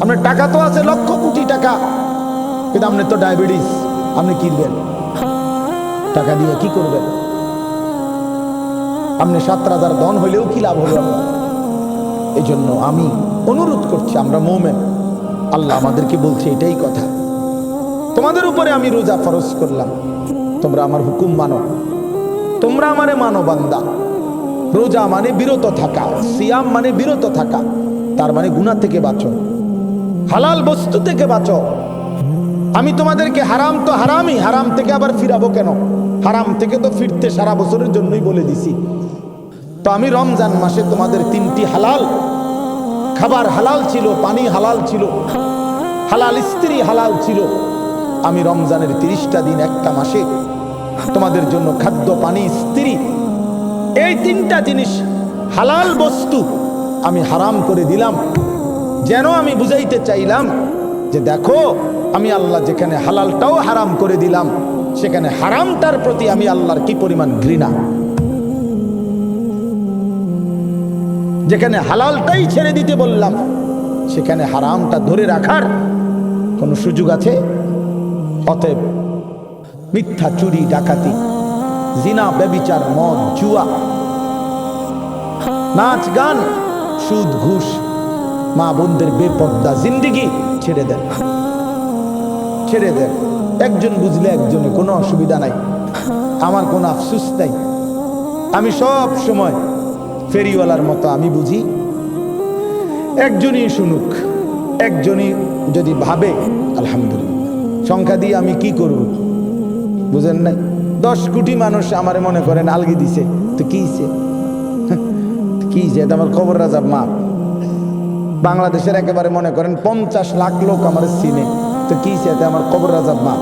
আপনার টাকা তো আছে, লক্ষ কোটি টাকা। কিন্তু আপনি তো ডায়াবেটিস আপনি কিনবেন টাকা দিয়ে কি করবেন? আপনি সাত হাজার ধন হইলেও কি লাভ হলো এই জন্য আমি অনুরোধ করছি, আমরা মৌমেন। আল্লাহ আমাদেরকে বলছে, এটাই কথা। তোমাদের উপরে আমি রোজা ফরজ করলাম। তোমরা আমার হুকুম মানো। তোমরা আমারে মানো, বান্দা। রোজা মানে বিরত থাকা, সিয়াম মানে বিরত থাকা। তার মানে গুণা থেকে বাঁচো। হালাল বস্তু থেকে বাঁচো। আমি তোমাদেরকে হারাম তো হারামই, হারাম থেকে আবার ফিরাবো কেন? হারাম থেকে তো ফিরতে সারা বছরের জন্যই বলে দিছি। তো আমি রমজান মাসে তোমাদের তিনটি হালাল, খাবার হালাল ছিল, পানি হালাল ছিল, হালাল স্ত্রী হালাল ছিল। আমি রমজানের তিরিশটা দিন একটা মাসে তোমাদের জন্য খাদ্য, পানি, স্ত্রী, এই তিনটা জিনিস, হালাল বস্তু আমি হারাম করে দিলাম। যেন আমি বুঝাইতে চাইলাম যে দেখো, আমি আল্লাহ যেখানে হালালটাও হারাম করে দিলাম, সেখানে হারামটার প্রতি আমি আল্লাহর কি পরিমাণ ঘৃণা? যেখানে হালালটাই ছেড়ে দিতে বললাম, সেখানে হারামটা ধরে রাখার কোনো সুযোগ আছে? অতএব মিথ্যা, চুরি, ডাকাতি, জিনা, ব্যবিচার, মদ, জুয়া, নাচ, গান, সুদ, ঘুষ মা বোনদের বেপর্দা জিন্দিগি ছেড়ে দেন। ছেড়ে দেন। একজন বুঝলে একজনে, কোনো অসুবিধা নাই। আমার কোনো আফসুস নাই। আমি সব সময় ফেরিওয়ালার মতো, আমি বুঝি। একজনই শুনুক, একজনই যদি ভাবে, আলহামদুলিল্লাহ। সংখ্যা দিয়ে আমি কি করব? বুঝেন নাই? দশ কোটি মানুষ আমার মনে করেন, আলগি দিছে। তো কি হইছে? কি? এটা আমার খবর, রাজাব মা বাংলাদেশের একেবারে মনে করেন পঞ্চাশ লাখ লোক আমার চিনে। তো কি? এটা আমার কবর রাজাব মা?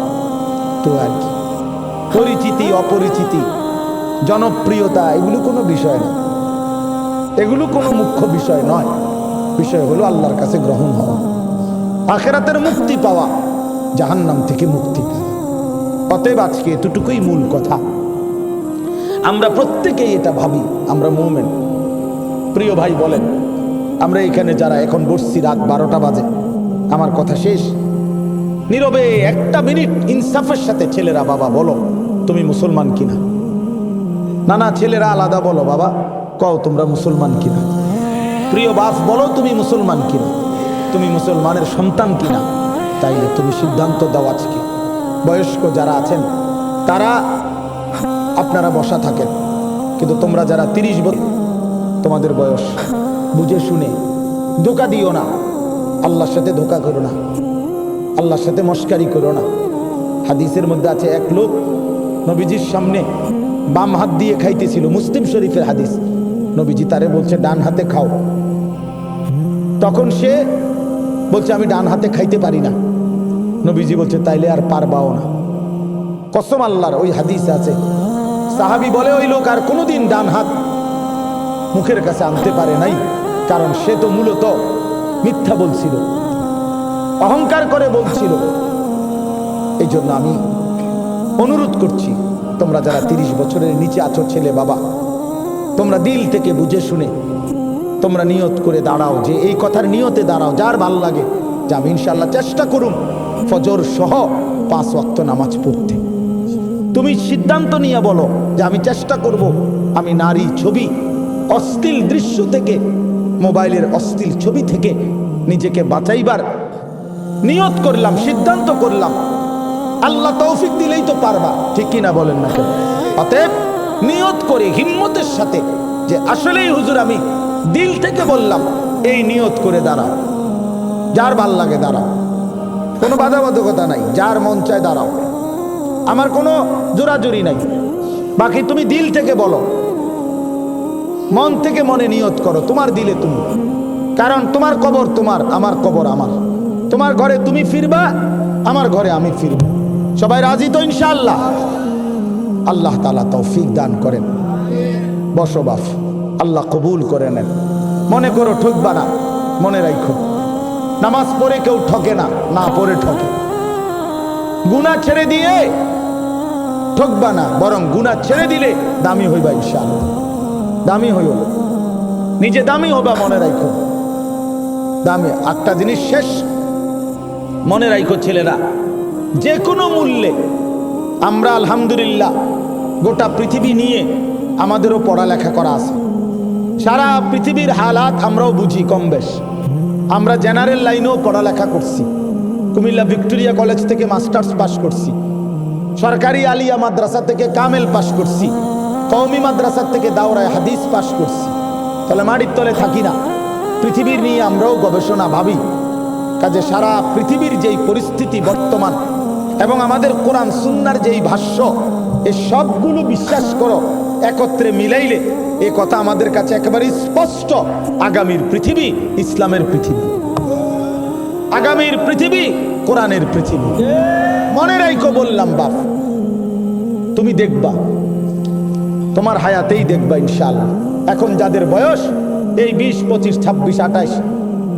তো আর কি। পরিচিতি, অপরিচিতি, জনপ্রিয়তা, এগুলো কোনো বিষয় না। এগুলো কোনো মুখ্য বিষয় নয়। বিষয় হলো আল্লাহর কাছে গ্রহণ হওয়া। আখেরাতের মুক্তি পাওয়া, জাহান্নাম থেকে মুক্তি পাওয়া। অতএব আজকে এতটুকুই মূল কথা। আমরা প্রত্যেকেই এটা ভাবি, আমরা মুভমেন্ট প্রিয় ভাই বলেন আমরা এখানে যারা এখন বসছি রাত বারোটা বাজে, আমার কথা শেষ। নীরবে একটা মিনিট ইনসাফের সাথে ছেলেরা, বাবা, বলো, তুমি মুসলমান কিনা? না না ছেলেরা আলাদা, বলো, বাবা, কও, তোমরা মুসলমান কিনা? প্রিয় বাপ, বলো, তুমি মুসলমান কিনা? তুমি মুসলমানের সন্তান কিনা? তাইলে তুমি সিদ্ধান্ত দাও আজকে। বয়স্ক যারা আছেন, তারা আপনারা বসা থাকেন, কিন্তু তোমরা যারা তিরিশ বছর তোমাদের বয়স। বুঝে শুনে ধোকা দিও না। আল্লাহর সাথে ধোকা করো না। আল্লাহর সাথে মস্কারি করো না। হাদিসের মধ্যে আছে, এক লোক নবীজির সামনে বাম হাত দিয়ে খাইতেছিল, মুসলিম শরীফের হাদিস। নবীজি তারে বলছে, ডান হাতে খাও। তখন সে বলছে, আমি ডান হাতে খাইতে পারি না। নবীজি বলছে, তাইলে আর পারবাও না। কসম আল্লাহর ওই হাদিস আছে। সাহাবি বলে, ওই লোক আর কোনোদিন ডান হাত মুখের কাছে আনতে পারে নাই, কারণ সে তো মূলত মিথ্যা বলছিল, অহংকার করে বলছিল। এই জন্য আমি অনুরোধ করছি, তোমরা যারা তিরিশ বছরের নিচে আছো ছেলে বাবা, তোমরা দিল থেকে বুঝে শুনে, তোমরা নিয়ত করে দাঁড়াও যে এই কথার নিয়তে দাঁড়াও, যার ভালো লাগে, যে আমি ইনশাল্লাহ চেষ্টা করুন ফজর সহ পাঁচ ওয়াক্ত নামাজ পড়তে। তুমি সিদ্ধান্ত নিয়ে বলো যে আমি চেষ্টা করব, আমি নারী ছবি অশ্লীল দৃশ্য থেকে, মোবাইলের অশ্লীল ছবি থেকে নিজেকে বাঁচাইবার নিয়ত করলাম, সিদ্ধান্ত করলাম। আল্লাহ তৌফিক দিলেই তো পারবা, ঠিক কিনা বলেন না অতএব নিয়ত করে, হিম্মতের সাথে, যে আসলেই হুজুর আমি দিল থেকে বললাম, এই নিয়ত করে দাঁড়াও। যার ভালো লাগে দাঁড়াও। কোনো বাধাবাধকতা নাই, যার মন চায় দাঁড়াও। আমার কোনো জোরাজুরি নাই। বাকি তুমি দিল থেকে বলো। মন থেকে মনে নিয়ত করো, তোমার দিলে তুমি। কারণ তোমার কবর তোমার, আমার কবর আমার। তোমার ঘরে তুমি ফিরবা, আমার ঘরে আমি ফিরব। সবাই রাজি তো ইনশাল্লাহ আল্লাহ তালা তৌফিক দান করেন। বসো বাপ, আল্লাহ কবুল করে নেন। মনে করো ঠকবা না, মনে রাখো। নামাজ পড়ে কেউ ঠকে না না পড়ে ঠকে। গুণা ছেড়ে দিয়ে ঠকবা না, বরং গুণা ছেড়ে দিলে দামি হইবা ইনশাআল্লাহ। দামি হইও। নিজে দামি হবা মনে রাখো দামি একটা জিনিস শেষ। মনে রাখো ছেলেরা যে কোনো মূল্যে আমরা আলহামদুলিল্লাহ গোটা পৃথিবী নিয়ে আমাদেরও পড়ালেখা করা আছে। সারা পৃথিবীর হালাত আমরাও বুঝি কম বেশ। আমরা জেনারেল লাইনেও পড়ালেখা করছি। কুমিল্লা ভিক্টোরিয়া কলেজ থেকে মাস্টার্স পাশ করছি। সরকারি আলিয়া মাদ্রাসা থেকে কামেল পাশ করছি। কওমি মাদ্রাসার থেকে দাওরায় হাদিস পাশ করছি। তাহলে মাটির তলে থাকি না। পৃথিবীর নিয়ে আমরাও গবেষণা ভাবি। কাজে সারা পৃথিবীর যেই পরিস্থিতি বর্তমান এবং আমাদের কোরআন সুন্নার যেই ভাষ্য, এ সবগুলো বিশ্বাস করো, একত্রে মিলাইলে এ কথা আমাদের কাছে একেবারে স্পষ্ট। আগামীর পৃথিবী ইসলামের পৃথিবী। আগামীর পৃথিবী কোরআনের পৃথিবী। মনে রাইকো বললাম, বাপ। তুমি দেখবা তোমার হায়াতেই দেখবা ইনশাল্লাহ এখন যাদের বয়স, এই বিশ, পঁচিশ, ছাব্বিশ, আঠাইশ,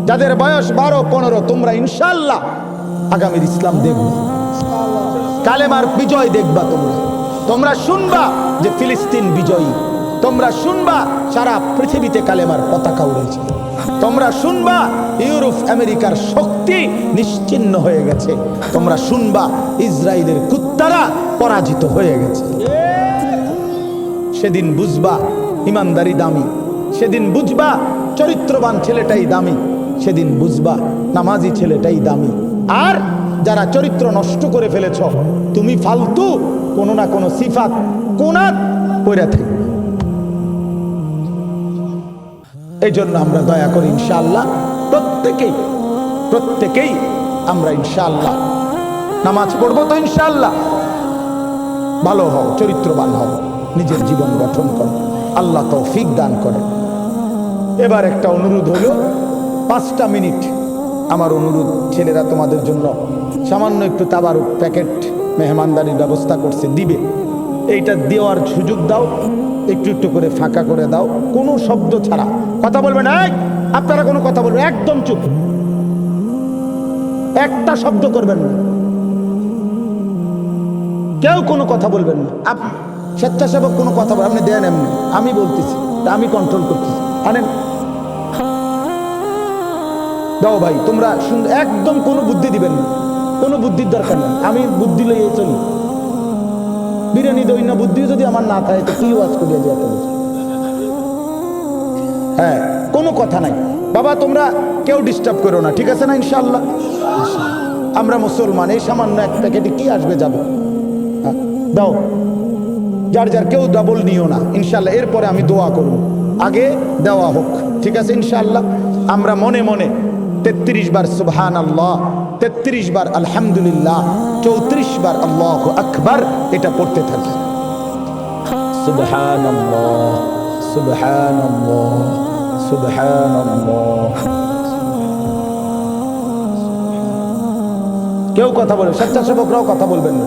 যাদের বয়স বারো, পনেরো, তোমরা ইনশাল্লাহ আগামীর ইসলাম দেখবা। কালেমার বিজয় দেখবা তোমরা। তোমরা শুনবা যে ফিলিস্তিন বিজয়ী। তোমরা শুনবা সারা পৃথিবীতে কালেমার পতাকা উড়েছে। তোমরা শুনবা ইউরোপ, আমেরিকার শক্তি নিশ্চিন্ন হয়ে গেছে। তোমরা শুনবা ইসরায়েলের কুত্তারা পরাজিত হয়ে গেছে। সেদিন বুঝবা ইমানদারি দামি। সেদিন বুঝবা চরিত্রবান ছেলেটাই দামি। সেদিন বুঝবা নামাজি ছেলেটাই দামি। আর যারা চরিত্র নষ্ট করে ফেলেছ, তুমি ফালতু কোনো না কোনো সিফাত, কোনাত পড়ে থাকবে। এই জন্য আমরা দয়া করি ইনশাআল্লাহ, প্রত্যেকেই প্রত্যেকেই আমরা ইনশাআল্লাহ নামাজ পড়ব তো ইনশাআল্লাহ। ভালো হও, চরিত্রবান হও। নিজের জীবন গঠন করে আল্লাহ তৌফিক দান করে এবার একটা অনুরোধ হলো, পাঁচটা মিনিট আমার অনুরোধ ছেলেরা তোমাদের জন্য। সামান্য একটু তাবারুক প্যাকেট মেহমানদারির ব্যবস্থা করছে, দিবে। এইটা দেওয়ার সুযোগ দাও, একটু একটু করে ফাঁকা করে দাও। কোনো শব্দ ছাড়া। কথা বলবেন এক আপনারা কোনো কথা বলবেন একদম চুপ। একটা শব্দ করবেন না। কেউ কোনো কথা বলবেন না। স্বেচ্ছাসেবক কোনো কথা বল আপনি দেন এমনি। আমি বলতেছি তা আমি কন্ট্রোল করতেছি। আনেন। দাও ভাই তোমরা একদম কোনো বুদ্ধি দিবেন না। কোনো বুদ্ধির দরকার নেই। আমি বুদ্ধি লইয়ে চলি। বিরিয়ানি দই না বুদ্ধিও যদি আমার না থাকে তো কি ওয়াজ করিয়া যায় এত হ্যাঁ কোনো কথা নাই। বাবা তোমরা কেউ ডিস্টার্ব করো না ঠিক আছে না ইনশাল্লাহ আমরা মুসলমান এই সামান্য এক প্যাকেটে কি আসবে যাবে? হ্যাঁ, দাও। যার যার কেউ ডাবল নিও না। ইনশাল্লাহ এরপরে আমি দোয়া করব। আগে দেওয়া হোক ঠিক আছে? ইনশাল্লাহ আমরা মনে মনে তেত্রিশ বার সুবহান আল্লাহ তেত্রিশ বার আলহামদুলিল্লাহ চৌত্রিশ বার আল্লাহ আকবার এটা পড়তে থাকি। সুবহান আল্লাহ সুবহান আল্লাহ সুবহান আল্লাহ কেউ কথা বলে স্বেচ্ছাসেবকরাও কথা বলবেন না।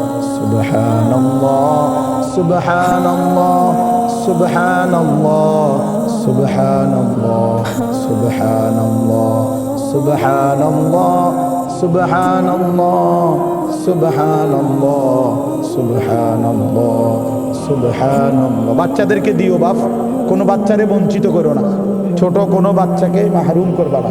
سبحان الله سبحان الله سبحان الله سبحان الله سبحان الله سبحان الله سبحان الله سبحان الله سبحان الله سبحان الله বাচ্চাদেরকে দিও বাপ কোনো বাচ্চারে বঞ্চিত করো না ছোট কোনো বাচ্চাকে মাহরুম করবা না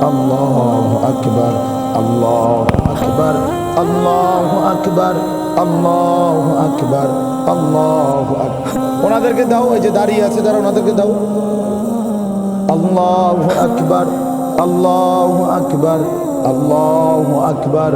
আল্লাহু আকবার আল্লাহু আকবার আল্লাহু আকবার আল্লাহু আকবার আল্লাহু ওনাদেরকে দাও এই যে দাঁড়িয়ে আছে যারা ওনাদেরকে দাও আল্লাহু আকবার আল্লাহু আকবার আল্লাহু আকবার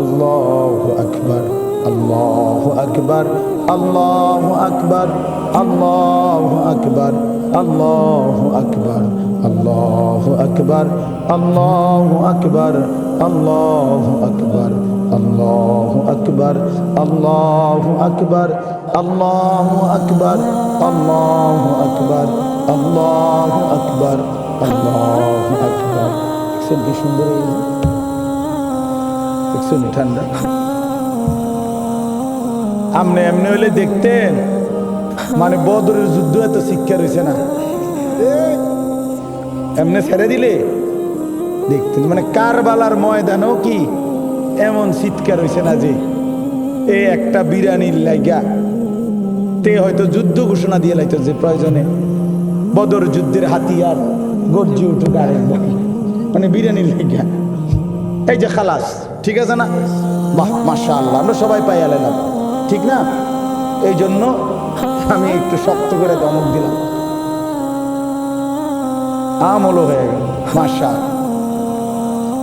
আল্লাহু আকবার আল্লাহু আকবার আল্লাহু আকবার আল্লাহু আকবার আল্লাহু আকবার আল্লাহু আকবার আল্লাহু আকবার আল্লাহু আকবার আল্লাহু আকবার আল্লাহু আকবার আল্লাহু আকবার আল্লাহু আকবার আল্লাহু আকবার আল্লাহু আকবার। দেখছেন কি সুন্দর দেখছেন ঠান্ডা? আমনে এমনি হলে দেখতেন মানে বদরের যুদ্ধ এত শিক্ষা রয়েছে না। এমনি ছেড়ে দিলে? দেখতেন মানে কারবালার ময়দানও কি এমন চিৎকার হয়েছে না যে এ একটা বিরানির লাইগা, তে হয়তো যুদ্ধ ঘোষণা দিয়ে লাইতো যে প্রয়োজনে বদর যুদ্ধের হাতিয়ার গর্জি উঠুক আরেক মানে বিরিয়ানির লাইগা। এই যে খালাস, ঠিক আছে না? বাহ মাশা আল্লাহ আমরা সবাই পাই আলাম ঠিক না? এই জন্য আমি একটু শক্ত করে দমক দিলাম। আমলও হয়ে গেল মাশা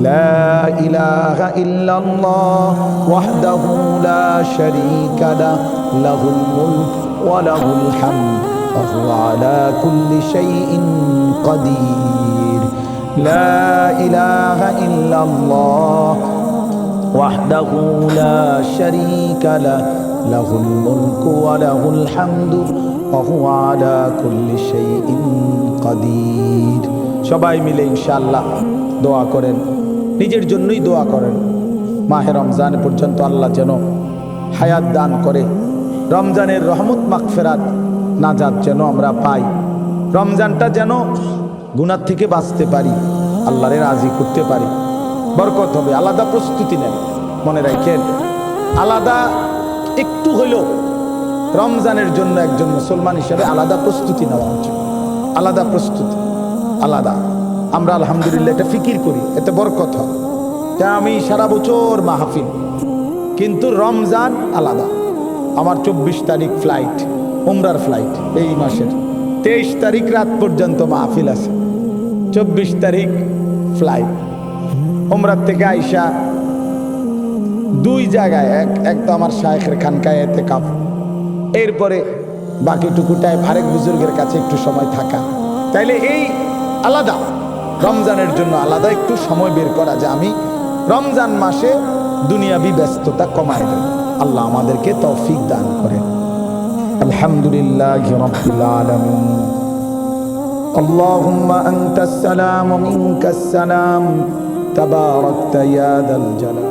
لا إله إلا الله وحده لا شريك له له الملك وله الحمد وهو على كل شيء قدير لا إله إلا الله وحده لا شريك له له الملك وله الحمد وهو على كل شيء قدير সবাই মিলে ইনশাআল্লাহ দোয়া করেন নিজের জন্যই দোয়া করেন। মাহে রমজান পর্যন্ত আল্লাহ যেন হায়াত দান করে, রমজানের রহমত মাগফেরাত নাজাত যেন আমরা পাই। রমজানটা যেন গুনার থেকে বাঁচতে পারি, আল্লাহরে রাজি করতে পারি। বরকত হবে, আলাদা প্রস্তুতি নেন, মনে রাখেন। আলাদা একটু হইলেও রমজানের জন্য একজন মুসলমান হিসেবে আলাদা প্রস্তুতি নেওয়া উচিত। আলাদা প্রস্তুতি, আলাদা। আমরা আলহামদুলিল্লাহ এটা ফিকির করি, এতে বড় হয়। তা আমি সারা বছর মাহফিল, কিন্তু রমজান আলাদা। আমার চব্বিশ তারিখ ফ্লাইট উমরার ফ্লাইট এই মাসের। তেইশ তারিখ রাত পর্যন্ত মাহফিল আছে। চব্বিশ তারিখ ফ্লাইট উমরার থেকে আইসা দুই জায়গায়, এক এক তো আমার শায়েখের খানকায় এতে কাপ এরপরে বাকিটুকুটায় ভারেক বুজুর্গের কাছে একটু সময় থাকা। তাইলে এই আলাদা। রমজানের জন্য আলাদা একটু সময় বের করা যে আমি রমজান মাসে দুনিয়াবি ব্যস্ততা কমায় দেব আল্লাহ আমাদেরকে তৌফিক দান করেন আলহামদুলিল্লাহ রব্বিল আলামিন اللهم أنت السلام ومنك السلام تباركت يا ذا الجلال